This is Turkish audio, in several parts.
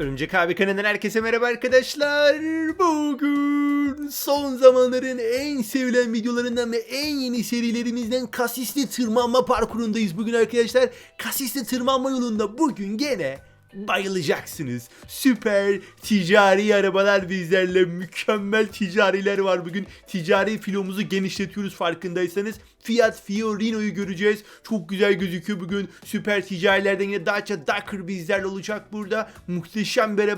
Örümcek abi kanalından herkese merhaba arkadaşlar. Bugün son zamanların en sevilen videolarından ve en yeni serilerimizden kasisli tırmanma parkurundayız bugün arkadaşlar. Kasisli tırmanma yolunda bugün gene bayılacaksınız. Süper ticari arabalar bizlerle mükemmel ticariler var bugün. Ticari filomuzu genişletiyoruz farkındaysanız. Fiat Fiorino'yu göreceğiz. Çok güzel gözüküyor bugün. Süper ticarilerden yine Dacia Duster bizlerle olacak burada. Muhteşem bir.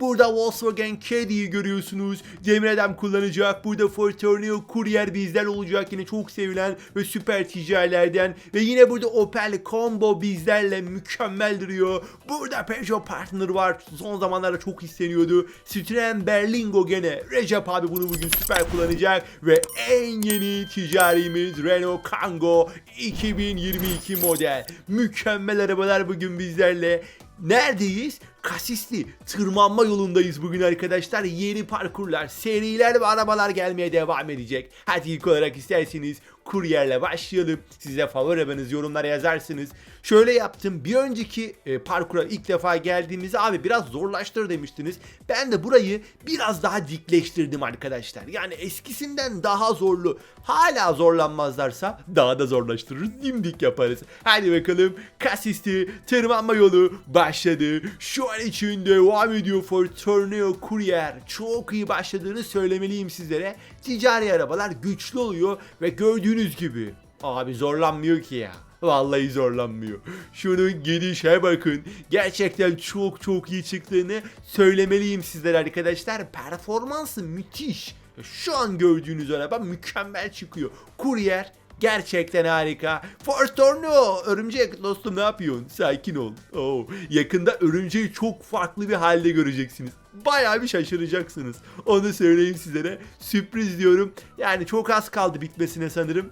Burada Volkswagen Caddy'yi görüyorsunuz. Demir Adam kullanacak. Burada Ford Tornado Courier bizler olacak. Yine çok sevilen ve süper ticarilerden. Ve yine burada Opel Combo bizlerle mükemmel duruyor. Burada Peugeot Partner var. Son zamanlarda çok isteniyordu. Citroen Berlingo gene. Recep abi bunu bugün süper kullanacak. Ve en yeni ticarimiz Renault Kangoo 2022 model. Mükemmel arabalar bugün bizlerle. Neredeyiz? Kasisli tırmanma yolundayız bugün arkadaşlar. Yeni parkurlar, seriler ve arabalar gelmeye devam edecek. Hadi ilk olarak isterseniz kuryerle başlayalım. Size favori arabanız yorumlara yazarsınız. Şöyle yaptım. Bir önceki e, parkura ilk defa geldiğimizde abi biraz zorlaştır demiştiniz. Ben de burayı biraz daha dikleştirdim arkadaşlar. Yani eskisinden daha zorlu. Hala zorlanmazlarsa daha da zorlaştırırız. Dimdik yaparız. Hadi bakalım. Kasisli tırmanma yolu başladı. Şu an için devam ediyor for Tornado Courier. Çok iyi başladığını söylemeliyim sizlere. Ticari arabalar güçlü oluyor ve gördüğünüz gibi abi zorlanmıyor ki ya. Vallahi zorlanmıyor. Şunun gelişe bakın. Gerçekten çok çok iyi çıktığını söylemeliyim sizlere arkadaşlar. Performansı müthiş. Şu an gördüğünüz araba mükemmel çıkıyor. Kuryer Gerçekten harika. Force Tornado. Örümcek dostum ne yapıyorsun? Sakin ol. Oo, yakında örümceği çok farklı bir halde göreceksiniz. Bayağı bir şaşıracaksınız. Onu söyleyeyim sizlere. Sürpriz diyorum. Yani çok az kaldı bitmesine sanırım.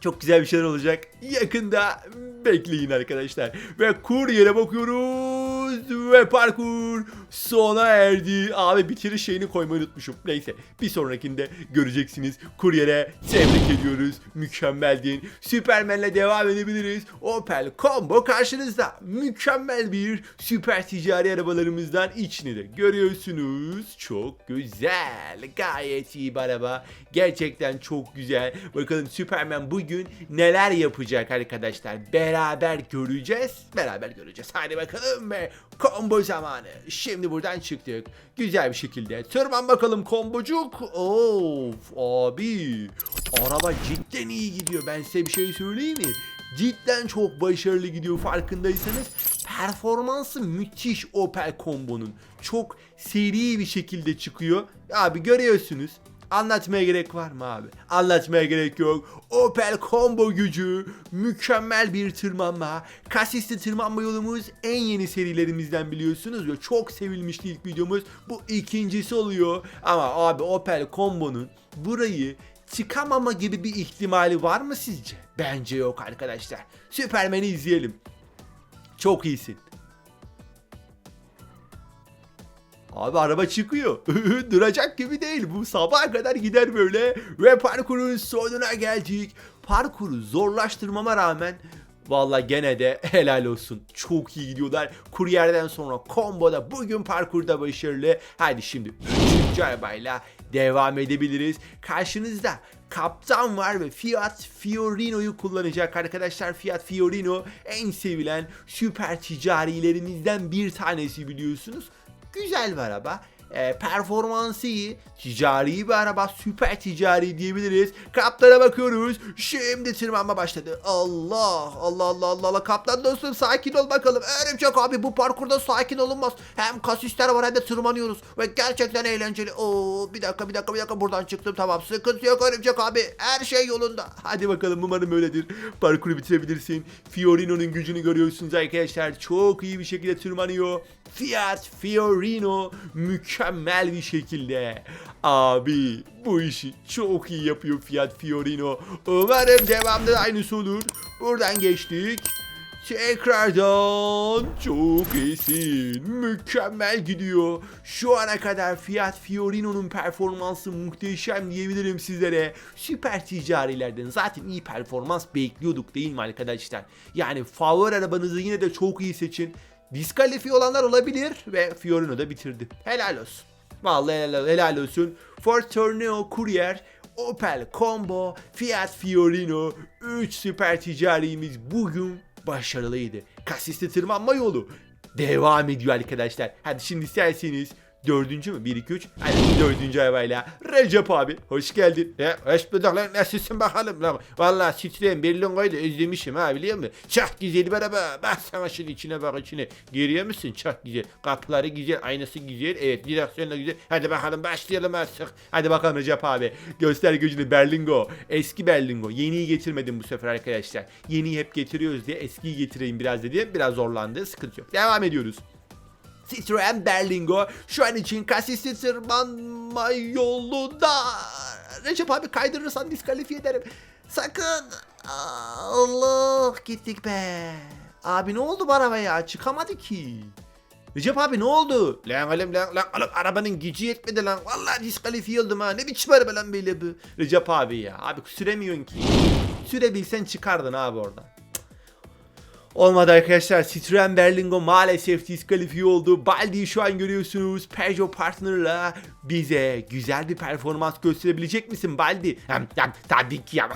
Çok güzel bir şeyler olacak. Yakında bekleyin arkadaşlar. Ve kuryere Ve parkur sona erdi. Abi bitiriş şeyini koymayı unutmuşum. Neyse bir sonrakinde göreceksiniz. Kuryere tebrik ediyoruz. Mükemmeldin. Süpermen'le devam edebiliriz. Opel Combo karşınızda. Mükemmel bir süper ticari arabalarımızdan içini de görüyorsunuz. Çok güzel. Gayet iyi bir araba. Gerçekten çok güzel. Bakalım Süpermen bugün neler yapacak arkadaşlar. Beraber göreceğiz. Beraber göreceğiz. Hadi bakalım ve combo zamanı. Şimdi buradan çıktık. Güzel bir şekilde. Tırman bakalım kombocuk. Of abi. Araba cidden iyi gidiyor. Ben size bir şey söyleyeyim mi? Cidden çok başarılı gidiyor farkındaysanız. Performansı müthiş Opel Combo'nun. Çok seri bir şekilde çıkıyor. Abi görüyorsunuz. Anlatmaya gerek var mı abi? Anlatmaya gerek yok. Opel Combo gücü, mükemmel bir tırmanma. Kasisli tırmanma yolumuz en yeni serilerimizden biliyorsunuz ve çok sevilmişti ilk videomuz. Bu ikincisi oluyor. Ama abi Opel Combo'nun burayı çıkamama gibi bir ihtimali var mı sizce? Bence yok arkadaşlar. Süpermen'i izleyelim. Çok iyisin. Abi araba çıkıyor. Duracak gibi değil. Bu sabaha kadar gider böyle. Ve parkurun sonuna geldik. Parkuru zorlaştırmama rağmen Valla gene de helal olsun. Çok iyi gidiyorlar. Kuryerden sonra komboda bugün parkurda başarılı. Hadi şimdi 3. arabayla devam edebiliriz. Karşınızda kaptan var ve Fiat Fiorino'yu kullanacak arkadaşlar. Fiat Fiorino en sevilen süper ticarilerimizden bir tanesi biliyorsunuz. Güzel bir araba. E, performansı. Ticari bir araba. Süper ticari diyebiliriz. Kaplara bakıyoruz. Şimdi tırmanma başladı. Allah Allah Allah Allah Allah. Kaptan dostum sakin ol bakalım. Örümcek abi bu parkurda sakin olunmaz. Hem kasisler var hem de tırmanıyoruz. Ve gerçekten eğlenceli. Oo, bir dakika bir dakika bir dakika buradan çıktım tamam. Sıkıntı yok Örümcek abi. Her şey yolunda. Hadi bakalım umarım öyledir. Parkuru bitirebilirsin. Fiorino'nun gücünü görüyorsunuz arkadaşlar. Çok iyi bir şekilde tırmanıyor. Fiat Fiorino mükemmel bir şekilde. Abi bu işi çok iyi yapıyor Fiat Fiorino. Umarım devamlı aynısı olur. Buradan geçtik. Tekrardan çok iyisin. Mükemmel gidiyor. Şu ana kadar Fiat Fiorino'nun performansı muhteşem diyebilirim sizlere. Süper ticarilerden zaten iyi performans bekliyorduk değil mi arkadaşlar? Yani favori arabanızı yine de çok iyi seçin. Diskalifiye olanlar olabilir ve Fiorino da bitirdi. Helal olsun. Vallahi helal, helal olsun. Ford Tornado Courier, Opel Combo, Fiat Fiorino 3 süper ticarimiz bugün başarılıydı. Kasiste tırmanma yolu devam ediyor arkadaşlar. Hadi şimdi isterseniz Dördüncü mü? 1, 2, 3. Hadi dördüncü arabayla. Recep abi hoş geldin. Ya, hoş bulduk lan. Nasılsın bakalım lan. Valla Citroen Berlingo'yu da özlemişim ha biliyor musun? Çok güzel bir araba. Bak sana şunun içine bak içine. Görüyor musun? Çok güzel. Kapıları güzel. Aynası güzel. Evet direksiyonu güzel. Hadi bakalım başlayalım artık. Hadi bakalım Recep abi. Göster gücünü Berlingo. Eski Berlingo. Yeniyi getirmedim bu sefer arkadaşlar. Yeniyi hep getiriyoruz diye eskiyi getireyim biraz dedim. Biraz zorlandı. Sıkıntı yok. Devam ediyoruz. Citroen Berlingo şu an için kasisi tırmanma yolunda. Recep abi kaydırırsan diskalifiye ederim. Sakın. Allah gittik be. Abi ne oldu bu arabaya? Çıkamadı ki. Recep abi ne oldu? Lan oğlum lan lan oğlum arabanın gücü yetmedi lan. Vallahi diskalifiye oldum ha. Ne biçim araba lan böyle bu? Recep abi ya. Abi süremiyorsun ki. Sürebilsen çıkardın abi oradan. Olmadı arkadaşlar. Citroen Berlingo maalesef diskalifiye oldu. Baldi'yi şu an görüyorsunuz. Peugeot Partner'la bize güzel bir performans gösterebilecek misin Baldi? Hem, hem, tabii ki ya.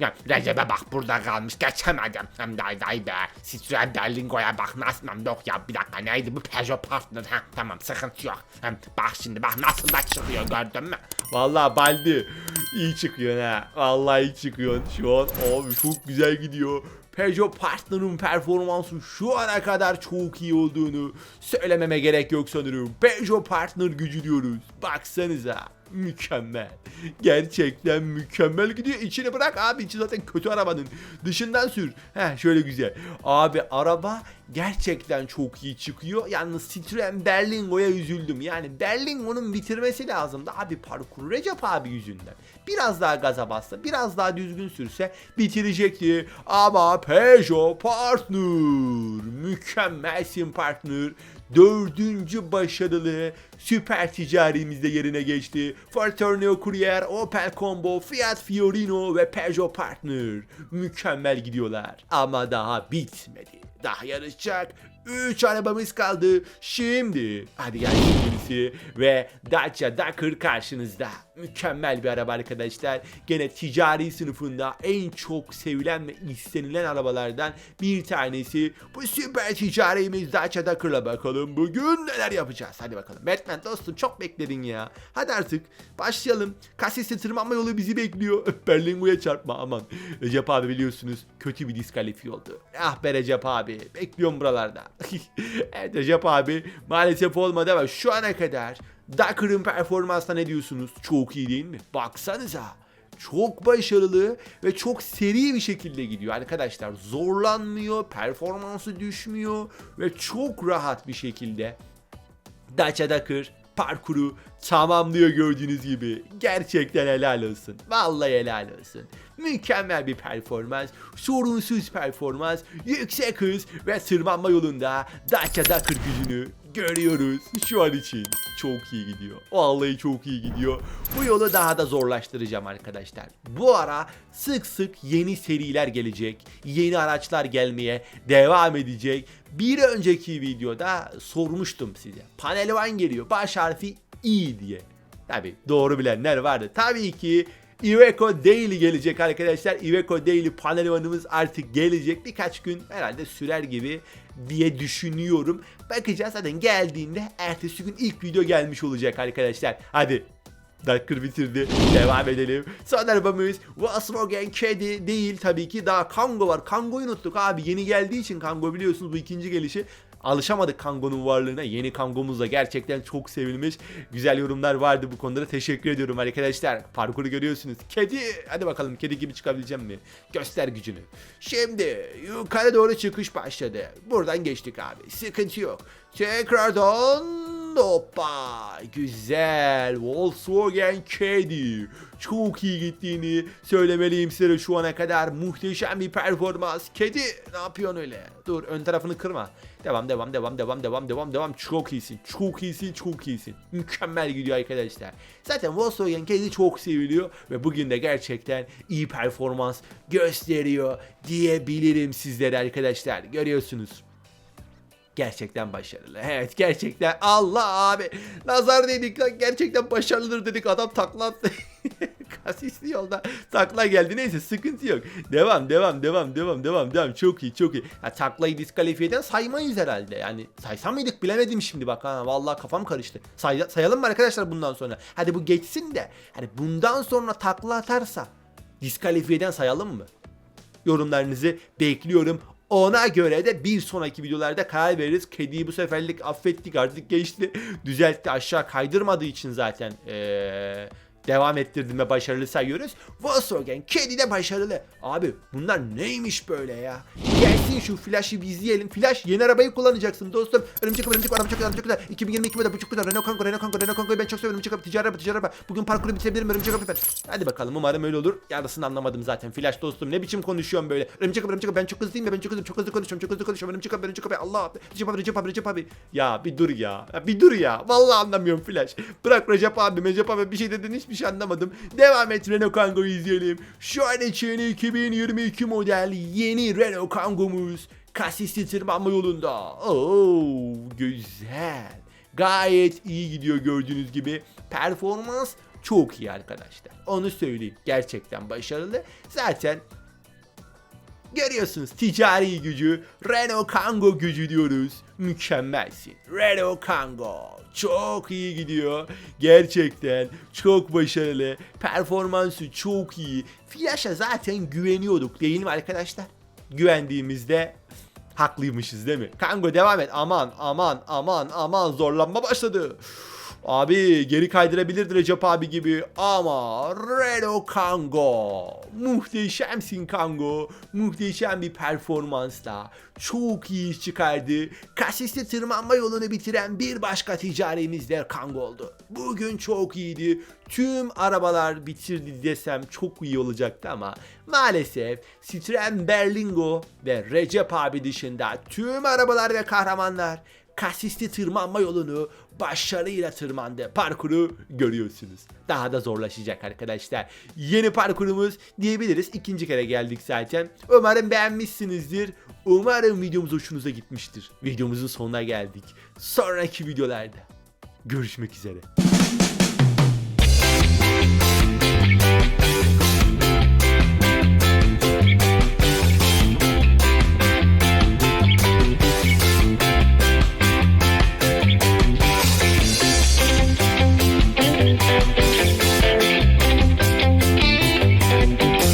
ya Recep'e bak burada kalmış geçemedim. Hem day day be. Citroen Berlingo'ya bak nasıl hem yok ya bir dakika neydi bu Peugeot Partner ha tamam sıkıntı yok. Hem bak şimdi bak nasıl da çıkıyor gördün mü? Vallahi Baldi iyi çıkıyorsun ha. Vallahi iyi çıkıyorsun. Şu an abi çok güzel gidiyor. Peugeot Partner'ın performansı şu ana kadar çok iyi olduğunu söylememe gerek yok sanırım. Peugeot Partner gücü diyoruz. Baksanıza. Mükemmel. Gerçekten mükemmel gidiyor. İçini bırak abi. içi zaten kötü arabanın. Dışından sür. Heh şöyle güzel. Abi araba gerçekten çok iyi çıkıyor. Yalnız Citroen Berlingo'ya üzüldüm. Yani Berlingo'nun bitirmesi lazımdı. Abi parkur Recep abi yüzünden. Biraz daha gaza bassa, biraz daha düzgün sürse bitirecekti. Ama Peugeot Partner. Mükemmelsin partner. Dördüncü başarılı süper ticarimizde yerine geçti. Ford Tornado Courier, Opel Combo, Fiat Fiorino ve Peugeot Partner. Mükemmel gidiyorlar. Ama daha bitmedi. Daha yarışacak 3 arabamız kaldı. Şimdi hadi gelsin gerisi ve Dacia Dakar karşınızda. Mükemmel bir araba arkadaşlar. Gene ticari sınıfında en çok sevilen ve istenilen arabalardan bir tanesi. Bu süper ticarimiz Dacia Dakar'la bakalım bugün neler yapacağız. Hadi bakalım. Batman dostum çok bekledin ya. Hadi artık başlayalım. Kasiste tırmanma yolu bizi bekliyor. Berlingo'ya çarpma aman. Recep abi biliyorsunuz kötü bir diskalifiye oldu. Ah be Recep abi. Bekliyorum buralarda. evet Recep abi maalesef olmadı ama şu ana kadar Dakar'ın performansına ne diyorsunuz? Çok iyi değil mi? Baksanıza. Çok başarılı ve çok seri bir şekilde gidiyor arkadaşlar. Zorlanmıyor, performansı düşmüyor ve çok rahat bir şekilde Dacia Dakar parkuru tamamlıyor gördüğünüz gibi. Gerçekten helal olsun. Vallahi helal olsun. Mükemmel bir performans, sorunsuz performans, yüksek hız ve tırmanma yolunda Dacia Dakar gücünü görüyoruz şu an için. Çok iyi gidiyor. Vallahi çok iyi gidiyor. Bu yolu daha da zorlaştıracağım arkadaşlar. Bu ara sık sık yeni seriler gelecek. Yeni araçlar gelmeye devam edecek. Bir önceki videoda sormuştum size. Panel One geliyor. Baş harfi I diye. Tabi doğru bilenler vardı. Tabii ki Iveco Daily gelecek arkadaşlar. Iveco Daily panel one'ımız artık gelecek. Birkaç gün herhalde sürer gibi diye düşünüyorum. Bakacağız zaten geldiğinde ertesi gün ilk video gelmiş olacak arkadaşlar. Hadi Dakar bitirdi. Devam edelim. Son arabamız Volkswagen Caddy değil tabii ki. Daha Kango var. Kango'yu unuttuk abi. Yeni geldiği için Kango biliyorsunuz bu ikinci gelişi. Alışamadık Kango'nun varlığına. Yeni Kango'muz da gerçekten çok sevilmiş. Güzel yorumlar vardı bu konuda da teşekkür ediyorum arkadaşlar. Parkuru görüyorsunuz. Kedi. Hadi bakalım kedi gibi çıkabileceğim mi? Göster gücünü. Şimdi yukarı doğru çıkış başladı. Buradan geçtik abi. Sıkıntı yok. Tekrardan Hoppa. Güzel. Volkswagen Caddy. Çok iyi gittiğini söylemeliyim size şu ana kadar. Muhteşem bir performans. Kedi ne yapıyorsun öyle? Dur ön tarafını kırma. Devam devam devam devam devam devam devam. Çok iyisin çok iyisin çok iyisin. Mükemmel gidiyor arkadaşlar. Zaten Volkswagen Caddy çok seviliyor ve bugün de gerçekten iyi performans gösteriyor diyebilirim sizlere arkadaşlar. Görüyorsunuz Gerçekten başarılı. Evet gerçekten. Allah abi. Nazar dedik. Gerçekten başarılıdır dedik. Adam takla attı. Kasisli yolda takla geldi. Neyse sıkıntı yok. Devam devam devam devam devam devam. Çok iyi çok iyi. Ya, taklayı diskalifiyeden saymayız herhalde. Yani saysam mıydık bilemedim şimdi bak ha. Vallahi kafam karıştı. Say- sayalım mı arkadaşlar bundan sonra? Hadi bu geçsin de. Hani bundan sonra takla atarsa diskalifiyeden sayalım mı? yorumlarınızı bekliyorum. Ona göre de bir sonraki videolarda karar veririz. Kediyi bu seferlik affettik artık geçti. Düzeltti aşağı kaydırmadığı için zaten ee, devam ettirdim ve başarılı sayıyoruz. Volkswagen kedi de başarılı. Abi bunlar neymiş böyle ya? Gelsin şu Flash'ı bir izleyelim. Flash yeni arabayı kullanacaksın dostum. Örümcek araba, örümcek araba çok güzel. 2022 model bu çok güzel. Renault Kangoo, Renault Kangoo, Renault Kangoo'yu ben çok seviyorum. Örümcek araba, ticari araba, ticari araba. Bugün parkuru bitirebilirim örümcek araba. Hadi bakalım umarım öyle olur. Yarısını anlamadım zaten. Flash dostum ne biçim konuşuyorum böyle. Örümcek araba, örümcek araba ben çok hızlıyım ya ben çok hızlıyım. Çok hızlı konuşuyorum, çok hızlı konuşuyorum. Örümcek araba, örümcek araba. Allah. Recep abi, Recep abi, Recep abi. Ya bir dur ya. ya bir dur ya. Vallahi anlamıyorum Flash. Bırak Recep abi, Recep abi bir şey dedin hiçbir şey anlamadım. Devam et Renault Kangoo'yu izleyelim. Şu an için 2022 model yeni Renault Kangoo'muz. Kasisli tırmanma yolunda. Oo, güzel. Gayet iyi gidiyor gördüğünüz gibi. Performans çok iyi arkadaşlar. Onu söyleyeyim. Gerçekten başarılı. Zaten Görüyorsunuz ticari gücü, Renault Kangoo gücü diyoruz. Mükemmelsin. Renault Kangoo. Çok iyi gidiyor. Gerçekten çok başarılı. Performansı çok iyi. Flash'a zaten güveniyorduk değil mi arkadaşlar? Güvendiğimizde haklıymışız değil mi? Kangoo devam et. Aman aman aman aman zorlanma başladı. Abi geri kaydırabilirdi Recep abi gibi ama Renault Kangoo muhteşemsin Kangoo muhteşem bir performansla çok iyi iş çıkardı. Kasisli tırmanma yolunu bitiren bir başka ticarimiz de Kangoo oldu. Bugün çok iyiydi. Tüm arabalar bitirdi desem çok iyi olacaktı ama maalesef Citroen Berlingo ve Recep abi dışında tüm arabalar ve kahramanlar kasisli tırmanma yolunu başarıyla tırmandı. Parkuru görüyorsunuz. Daha da zorlaşacak arkadaşlar. Yeni parkurumuz diyebiliriz. İkinci kere geldik zaten. Umarım beğenmişsinizdir. Umarım videomuz hoşunuza gitmiştir. Videomuzun sonuna geldik. Sonraki videolarda görüşmek üzere.